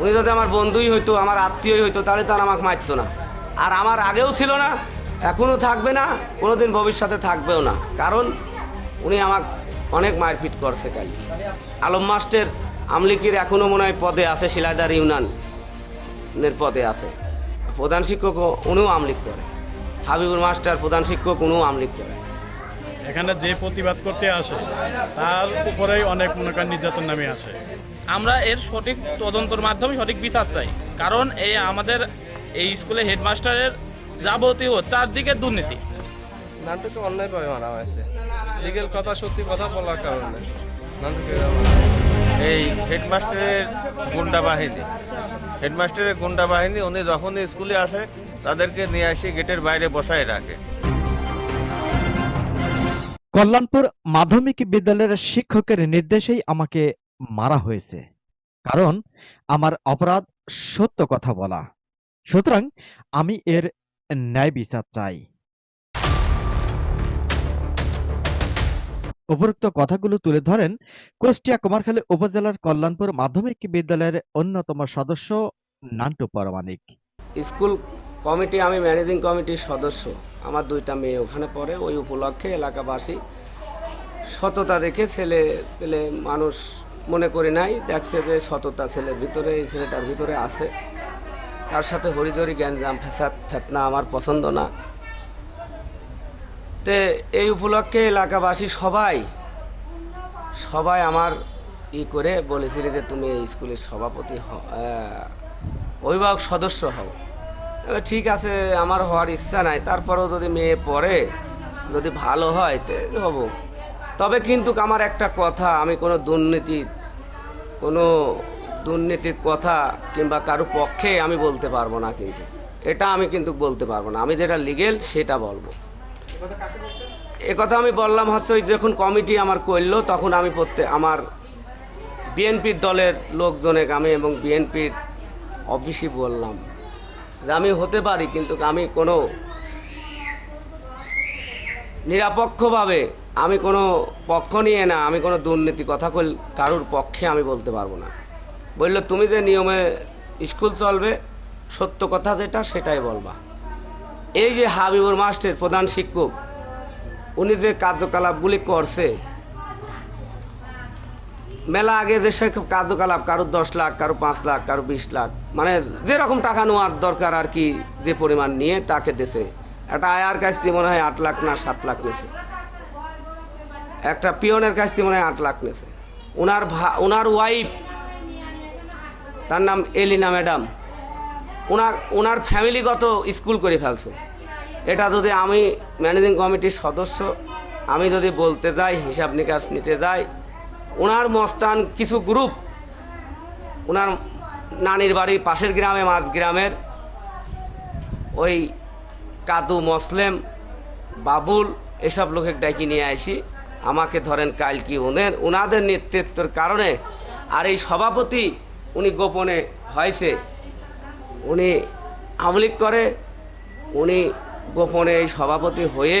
উনি যদি আমার বন্ধুই হইতো, আমার আত্মীয়ই হইতো, তাহলে তো আর আমাকে মারতো না। আর আমার আগেও ছিল না এখনও থাকবে না, কোনোদিন ভবিষ্যতে থাকবেও না। কারণ উনি আমাকে অনেক মারপিট করছে কাল। আলম মাস্টের আমলিকির এখনও মনে হয় পদে আছে, শিলাদার ইউনানের পদে আছে। প্রধান শিক্ষকও উনিও আমলিক করে। হাবিবুর মাস্টার প্রধান শিক্ষক, উনিও আমলিক করে। এখানে যে প্রতিবাদ করতে আসে তার উপরেই অনেক মনে করেন নির্যাতন নামে আসে। আমরা এর সঠিক তদন্তর মাধ্যমে সঠিক বিচার চাই। কারণ এই আমাদের এই স্কুলে হেডমাস্টারের যাবতীয় চারদিকে দুর্নীতি। নানটুকে অন্যায়ভাবে মারা হয়েছে। লিগেল কথা সত্যি কথা বলার কারণে নানটুকে এই হেডমাস্টারের গুন্ডা বাহিনী হেডমাস্টারের গুন্ডা বাহিনী উনি যখনই স্কুলে আসে তাদেরকে নিয়ে আসি গেটের বাইরে বসায় রাখে। কল্যাণপুর মাধ্যমিক বিদ্যালয়ের শিক্ষকের নির্দেশেই আমাকে মারা হয়েছে। কারণ আমার অপরাধ সত্য কথা বলা। সুতরাং আমি এর ন্যায় বিচার চাই। উপরোক্ত কথাগুলো তুলে ধরেন কুষ্টিয়া কুমারখালী উপজেলার কল্যাণপুর মাধ্যমিক বিদ্যালয়ের অন্যতম সদস্য নান্টু পরমাণিক। স্কুল কমিটি, আমি ম্যানেজিং কমিটির সদস্য। আমার দুইটা মেয়ে ওখানে পড়ে, ওই উপলক্ষে এলাকাবাসী সততা দেখে ছেলে পেলে মানুষ মনে করি নাই, দেখছে যে সততা ছেলের ভিতরে, এই ছেলেটার ভিতরে আছে। তার সাথে হরিধরি গ্যাঞ্জাম ফেসাদ ফেতনা আমার পছন্দ না। তে এই উপলক্ষে এলাকাবাসী সবাই সবাই আমার ই করে বলেছিল যে তুমি এই স্কুলের সভাপতি অভিভাবক সদস্য হও। এবার ঠিক আছে, আমার হওয়ার ইচ্ছা নাই, তারপরেও যদি মেয়ে পড়ে, যদি ভালো হয়, তে হব। তবে কিন্তু আমার একটা কথা, আমি কোনো দুর্নীতি, কোনো দুর্নীতির কথা কিংবা কারও পক্ষে আমি বলতে পারব না কিন্তু। এটা আমি কিন্তু বলতে পারব না। আমি যেটা লিগেল সেটা বলব। এ কথা আমি বললাম হচ্ছে ওই যখন কমিটি আমার করল, তখন আমি প্রত্যেক আমার বিএনপির দলের লোকজনে আমি এবং বিএনপির অফিসই বললাম। যে আমি হতে পারি, কিন্তু আমি কোনো নিরপেক্ষভাবে আমি কোনো পক্ষ নিয়ে না, আমি কোনো দুর্নীতি কথা কারোর পক্ষে আমি বলতে পারব না। বলল, তুমি যে নিয়মে স্কুল চলবে, সত্য কথা যেটা, সেটাই বলবা। এই যে হাবিবুর মাস্টার প্রধান শিক্ষক, উনি যে কার্যকলাপগুলি করছে মেলা আগে যে সব কার্যকলাপ, কারও দশ লাখ, কারও পাঁচ লাখ, কারও বিশ লাখ মানে যেরকম টাকা নেওয়ার দরকার আর কি, যে পরিমাণ নিয়ে তাকে দেশে একটা আয়ার কাছ থেকে মনে হয় আট লাখ না সাত লাখ নেছে। একটা পিয়নের কাছ থেকে মনে হয় আট লাখ নেছে। ওনার ভা ওনার ওয়াইফ তার নাম এলিনা ম্যাডাম ওনার ওনার ফ্যামিলিগত স্কুল করে ফেলছে। এটা যদি আমি ম্যানেজিং কমিটির সদস্য, আমি যদি বলতে যাই, হিসাব নিকাশ নিতে যাই ওনার মস্তান কিছু গ্রুপ, ওনার নানির বাড়ি পাশের গ্রামে, মাঝ গ্রামের। ওই কাদু মসলেম, বাবুল, এসব লোকের ডাকি নিয়ে আসি। আমাকে ধরেন কাল কি ওদের, ওনাদের নেতৃত্বের কারণে আর এই সভাপতি উনি গোপনে হয়েছে। উনি আমলিক করে, উনি গোপনে এই সভাপতি হয়ে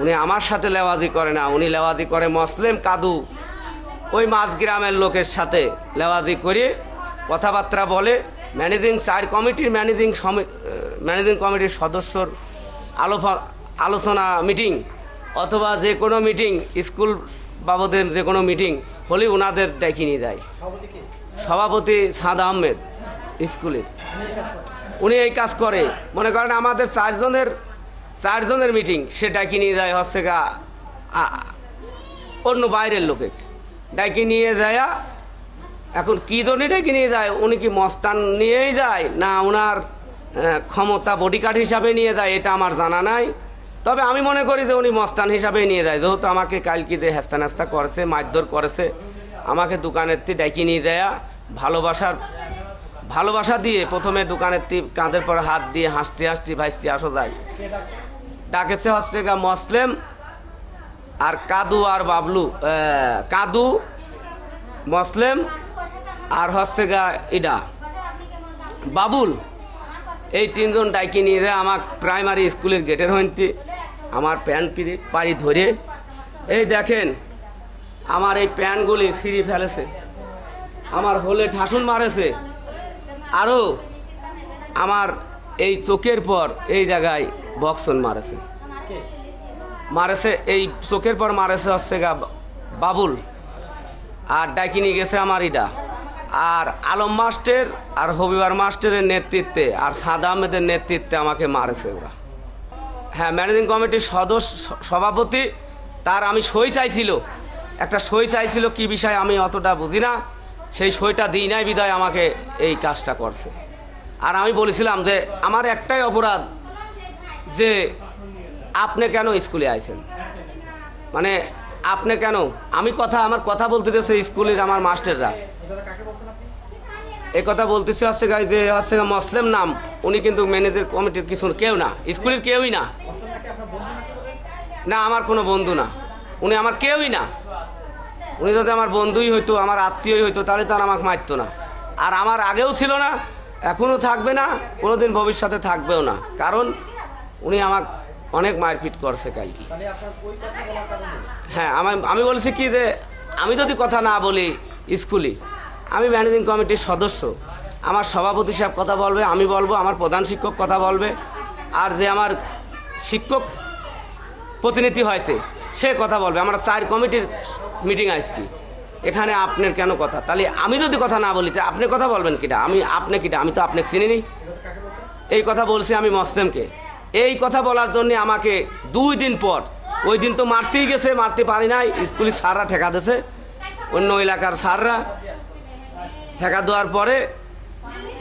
উনি আমার সাথে লেওয়াজি করে না, উনি লেওয়াজি করে মসলেম, কাদু ওই মাঝ গ্রামের লোকের সাথে লেওয়াজি করে কথাবার্তা বলে। ম্যানেজিং চার কমিটির ম্যানেজিং ম্যানেজিং কমিটির সদস্যর আলোফা- আলোচনা মিটিং অথবা যে কোনো মিটিং, স্কুল বাবদের যে কোনো মিটিং হলে ওনাদের ডেকে নিয়ে যায়। সভাপতি সাদ আহমেদ স্কুলের। উনি এই কাজ করে। মনে করেন আমাদের চারজনের চারজনের মিটিং, সে ডাকি নিয়ে যায় হচ্ছে গা অন্য বাইরের লোকে ডাকি নিয়ে যায় এখন কী জন্য ডেকে নিয়ে যায়? উনি কি মস্তান নিয়েই যায় না ওনার ক্ষমতা বডিগার্ড হিসাবে নিয়ে যায়? এটা আমার জানা নাই। তবে আমি মনে করি যে উনি মস্তান হিসাবেই নিয়ে যায়। যেহেতু আমাকে কালকে যে হেস্তা নাস্তা করেছে, মারধর করেছে, আমাকে দোকানের তে ডাকি নিয়ে যায় ভালোবাসার, ভালোবাসা দিয়ে প্রথমে দোকানের তি কাঁধের পর হাত দিয়ে হাসতে হাসতে ভাইসতে আসো যায়। ডাকেছে হচ্ছে গা মসলেম আর কাদু আর বাবলু কাদু, মসলেম আর হচ্ছে গা ইডা। বাবুল, এই তিনজন ডাইকে নিয়ে আমার প্রাইমারি স্কুলের গেটের হইতে আমার প্যান পিড়ি, পাড়ি ধরে। এই দেখেন, আমার এই প্যানগুলি ছিঁড়ি ফেলেছে, আমার হোলে ঠাসুন মারেছে আরও আমার এই চোখের পর এই জায়গায় বক্সন মারেছে। মারেছে, এই চোখের পর মারেছে হচ্ছে গা বাবুল, আর ডাকি নিয়ে গেছে আমার ইটা আর আলম মাস্টের আর হবিবার মাস্টারের নেতৃত্বে, আর সাদা আহমেদের নেতৃত্বে আমাকে মারেছে ওরা। হ্যাঁ ম্যানেজিং কমিটির সদস্য সভাপতি, তার আমি সই চাইছিল। একটা সই চাইছিল, কি বিষয় আমি অতটা বুঝি না। সেই সইটা দিই নাই, বিদায় আমাকে এই কাজটা করছে। আর আমি বলেছিলাম যে, আমার একটাই অপরাধ যে আপনি কেন স্কুলে আইছেন? মানে আপনি কেন? আমি কথা, আমার কথা বলতে দিয়েছে স্কুলের আমার মাস্টাররা। এই কথা বলতেছে হচ্ছে গাই যে হচ্ছে মসলেম নাম, উনি কিন্তু ম্যানেজার কমিটির কিছু কেউ না, স্কুলের কেউই না। না, আমার কোনো বন্ধু না। উনি আমার কেউই না। উনি যদি আমার বন্ধুই হইতো, আমার আত্মীয়ই হইতো, তাহলে তো আর আমাকে মারতো না। আর আমার আগেও ছিল না এখনও থাকবে না, কোনোদিন ভবিষ্যতে থাকবেও না। কারণ উনি আমাকে অনেক মারপিট করছে কালকে। হ্যাঁ আমার আমি বলছি কি যে আমি যদি কথা না বলি স্কুলে আমি ম্যানেজিং কমিটির সদস্য আমার সভাপতি সাহেব কথা বলবে আমি বলব আমার প্রধান শিক্ষক কথা বলবে আর যে আমার শিক্ষক প্রতিনিধি হয়েছে সে কথা বলবে। আমরা চার কমিটির মিটিং আসছি। এখানে আপনার কেন কথা? তাহলে আমি যদি কথা না বলি তা আপনি কথা বলবেন কিটা? আমি আপনি কিটা? আমি তো আপনাকে চিনি নি। এই কথা বলছি আমি মসলেমকে। এই কথা বলার জন্য আমাকে দুই দিন পর, ওই দিন তো মারতেই গেছে, মারতে পারি নাই, স্কুলের সাররা ঠেকা দিয়েছে, অন্য এলাকার সাররা ঠেকা দেওয়ার পরে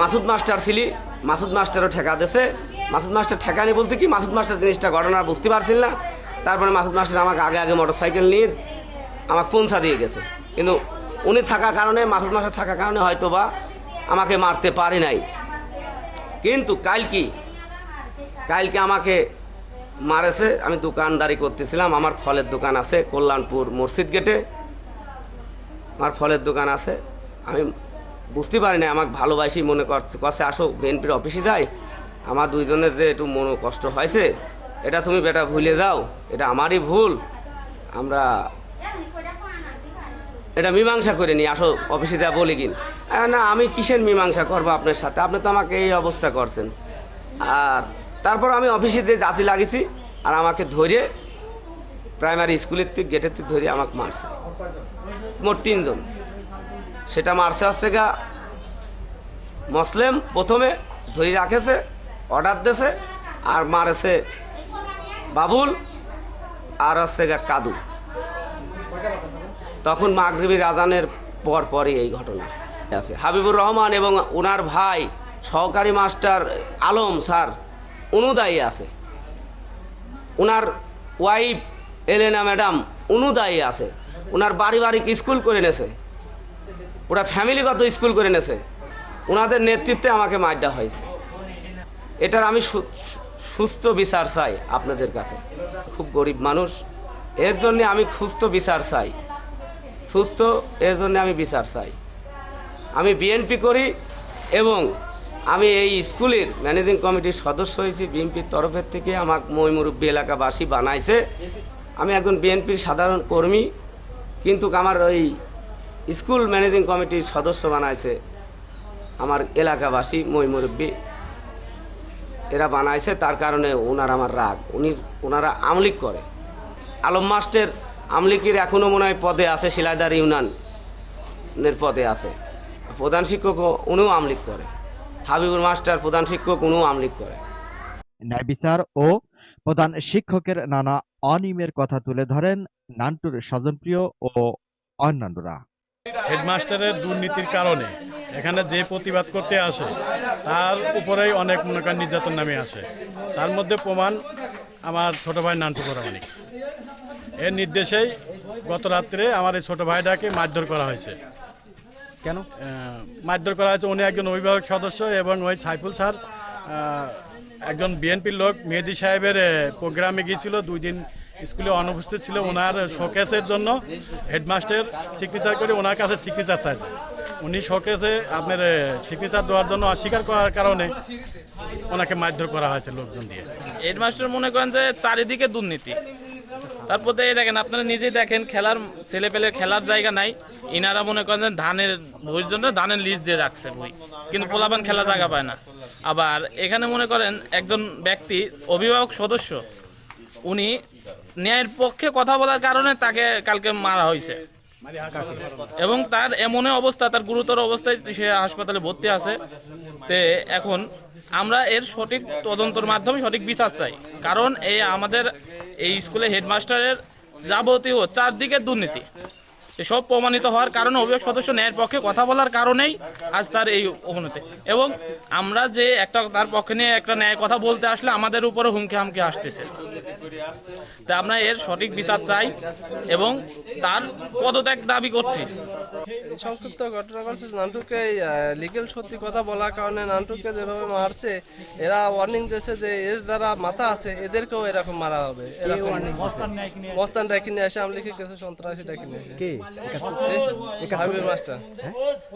মাসুদ মাস্টার ছিলি, মাসুদ মাস্টারও ঠেকা দিয়েছে, মাসুদ মাস্টার ঠেকানি বলতে কি, মাসুদ মাস্টার জিনিসটা ঘটনা বুঝতে পারছিল না, তারপরে মাসুদ মাস্টার আমাকে আগে আগে মোটর সাইকেল নিয়ে আমাকে পৌঁছা দিয়ে গেছে, কিন্তু উনি থাকার কারণে, মাসুদ মাস্টার থাকার কারণে হয়তো বা আমাকে মারতে পারি নাই। কিন্তু কাল কি কালকে আমাকে মারেছে, আমি দোকানদারি করতেছিলাম, আমার ফলের দোকান আছে কল্যাণপুর মসজিদ গেটে। আমার ফলের দোকান আছে। আমি বুঝতে পারি না আমাকে ভালোবাসি, মনে করছে কষে আসো বিএনপির অফিসে যাই। আমার দুইজনের যে একটু মনো কষ্ট হয়েছে, এটা তুমি বেটা ভুলে যাও, এটা আমারই ভুল। আমরা এটা মীমাংসা করে নিই আসো, অফিসে যা বলি কিন। না, আমি কিসের মীমাংসা করব আপনার সাথে? আপনি তো আমাকে এই অবস্থা করছেন। আর তারপর আমি অফিসে যে জাতি লাগিয়েছি আর আমাকে ধরে প্রাইমারি স্কুলের থেকে গেটের থেকে ধরে আমাকে মারছে। মোট তিনজন। সেটা মারছে হচ্ছে গা মসলেম প্রথমে ধরে রাখেছে অর্ডার দিয়েছে, আর মারেছে বাবুল, আর হচ্ছে গা কাদু। তখন মাগরিবি রাজানের পর পরই এই ঘটনা আছে। হাবিবুর রহমান এবং ওনার ভাই সহকারী মাস্টার আলম স্যার অনুদায়ী আছে। ওনার ওয়াইফ এলেনা ম্যাডাম অনুদায়ী আছে। ওনার পারিবারিক স্কুল করে নেছে ওরা ফ্যামিলিগত স্কুল করে নেছে ওনাদের নেতৃত্বে আমাকে মারডা হয়েছে। এটার আমি সুস্থ বিচার চাই আপনাদের কাছে। খুব গরিব মানুষ। এর জন্য আমি সুস্থ বিচার চাই। সুস্থ, এর জন্য আমি বিচার চাই। আমি বিএনপি করি এবং আমি এই স্কুলের ম্যানেজিং কমিটির সদস্য হয়েছি, বিএনপির তরফের থেকে আমাকে ময়মুরব্বী এলাকাবাসী বানাইছে। আমি একজন বিএনপির সাধারণ কর্মী, কিন্তু আমার ওই স্কুল ম্যানেজিং কমিটির সদস্য বানাইছে আমার এলাকাবাসী ময়মুরব্বী এরা বানাইছে, তার কারণে ওনার আমার রাগ। উনি ওনারা আমলিক করে। আলম মাস্টের আমলিকির এখনও মনে হয় পদে আছে, শিলাইদার ইউনিয়নের পদে আছে। প্রধান শিক্ষক উনিও আমলিক করে। হাবিবুর মাস্টার প্রধান শিক্ষক উনিও আমলিক করে। ন্যায় বিচার ও প্রধান শিক্ষকের নানা অনিয়মের কথা তুলে ধরেন নান্টুর স্বজনপ্রিয় ও অন্যান্যরা। হেডমাস্টারের দুর্নীতির কারণে এখানে যে প্রতিবাদ করতে আসে তার উপরেই অনেক মনে করেন নির্যাতন নামে আসে। তার মধ্যে প্রমাণ আমার ছোট ভাই নান্টু পরামানিক এর নির্দেশেই গত রাত্রে আমার এই ছোট ভাইটাকে মারধর করা হয়েছে। কেন? মারধর করা হয়েছে। উনি একজন অভিভাবক সদস্য এবং ওই সাইফুল স্যার একজন বিএনপির লোক। মেহেদি সাহেবের প্রোগ্রামে গিয়েছিল। দুই দিন স্কুলে অনুপস্থিত ছিল ওনার শোকেসের জন্য। হেডমাস্টার সিগনেচার করে ওনার কাছে সিগনেচার চাইছে। উনি শোকেসে আপনার সিগনেচার দেওয়ার জন্য অস্বীকার করার কারণে ওনাকে মারধর করা হয়েছে লোকজন দিয়ে। হেডমাস্টার মনে করেন যে চারিদিকে দুর্নীতি। তারপর দেখেন, আপনারা নিজেই দেখেন, খেলার ছেলে পেলে খেলার জায়গা নাই। ইনারা মনে করেন ধানের বইয়ের জন্য ধানের লিস্ট দিয়ে রাখছে বই। কিন্তু পোলাপান খেলার জায়গা পায় না। আবার এখানে মনে করেন একজন ব্যক্তি, অভিভাবক সদস্য, উনি ন্যায়ের পক্ষে কথা বলার কারণে তাকে কালকে মারা হয়েছে। এবং তার এমন অবস্থা, তার গুরুতর অবস্থায় সে হাসপাতালে ভর্তি আছে। তে এখন আমরা এর সঠিক তদন্তর মাধ্যমে সঠিক বিচার চাই। কারণ এই আমাদের এই স্কুলে হেডমাস্টারের যাবতীয় চারদিকে দুর্নীতি। এসব প্রমাণিত হওয়ার কারণে অভিভাবক সদস্য ন্যায়ের পক্ষে কথা বলার কারণেই আজ তার এই অবনতি এবং আমরা যে একটা তার পক্ষে নিয়ে একটা ন্যায় কথা বলতে আসলে আমাদের উপরে হুমকি হামকি আসতেছে। তা আমরা এর সঠিক বিচার চাই এবং তার পদত্যাগ দাবি করছি। সংক্ষিপ্ত ঘটনা করছে নান্টুকে লিগেল সত্যি কথা বলার কারণে নান্টুকে যেভাবে মারছে এরা ওয়ার্নিং দিয়েছে যে এর দ্বারা মাথা আছে এদেরকেও এরকম মারা হবে। এরকম মস্তান ডাকি নিয়ে আসে আমি লিখে কিছু সন্ত্রাসী ডাকি নিয়ে আসে কে মাস্টার।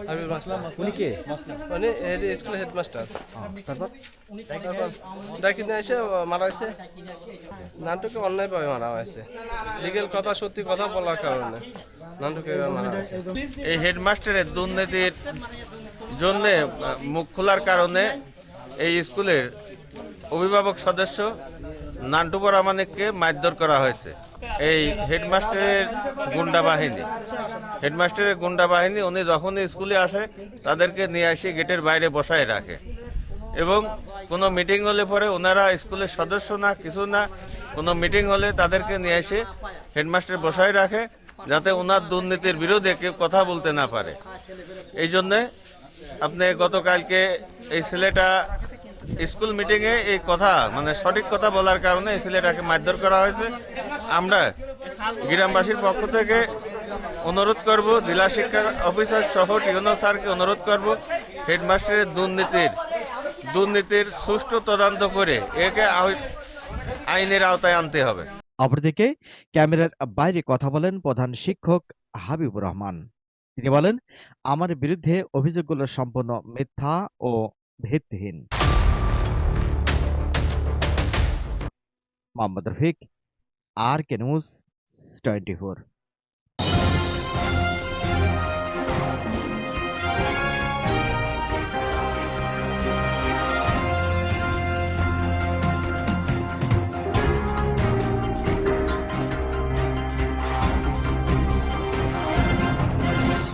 হাবিব মাস্টার। উনি কে? স্কুলের হেডমাস্টার। তারপর তারপর ডাকি নিয়ে এসে মারা হয়েছে নান্টুকে অন্যায়ভাবে মারা হয়েছে। লিগেল কথা সত্যি কথা বলার কারণে নান্টুকে মারা হয়েছে। এই হেডমাস্টারের দুর্নীতির জন্যে মুখ খোলার কারণে এই স্কুলের অভিভাবক সদস্য নান্টু পরামানিককে মারধর করা হয়েছে। এই হেডমাস্টারের গুন্ডা বাহিনী। হেডমাস্টারের গুন্ডা বাহিনী, উনি যখন স্কুলে আসে, তাদেরকে নিয়ে এসে গেটের বাইরে বসায় রাখে। এবং কোনো মিটিং হলে পরে ওনারা স্কুলের সদস্য না, কিছু না, কোনো মিটিং হলে তাদেরকে নিয়ে এসে হেডমাস্টার বসায় রাখে, যাতে ওনার দুর্নীতির বিরুদ্ধে কেউ কথা বলতে না পারে। এই জন্যে আপনি গতকালকে এই ছেলেটা স্কুল মিটিংয়ে এই কথা মানে সঠিক কথা বলার কারণে এই ছেলেটাকে মারধর করা হয়েছে। আমরা গ্রামবাসীর পক্ষ থেকে অনুরোধ করব, জেলা শিক্ষা অফিসার সহ টিউনো স্যারকে অনুরোধ করব, হেডমাস্টারের দুর্নীতির দুর্নীতির সুষ্ঠু তদন্ত করে একে আই- আইনের আওতায় আনতে হবে। অপরদিকে ক্যামেরার বাইরে কথা বলেন প্রধান শিক্ষক হাবিবুর রহমান। তিনি বলেন, আমার বিরুদ্ধে অভিযোগগুলো সম্পূর্ণ মিথ্যা ও ভিত্তিহীন Mohammad Rafiq R K news twenty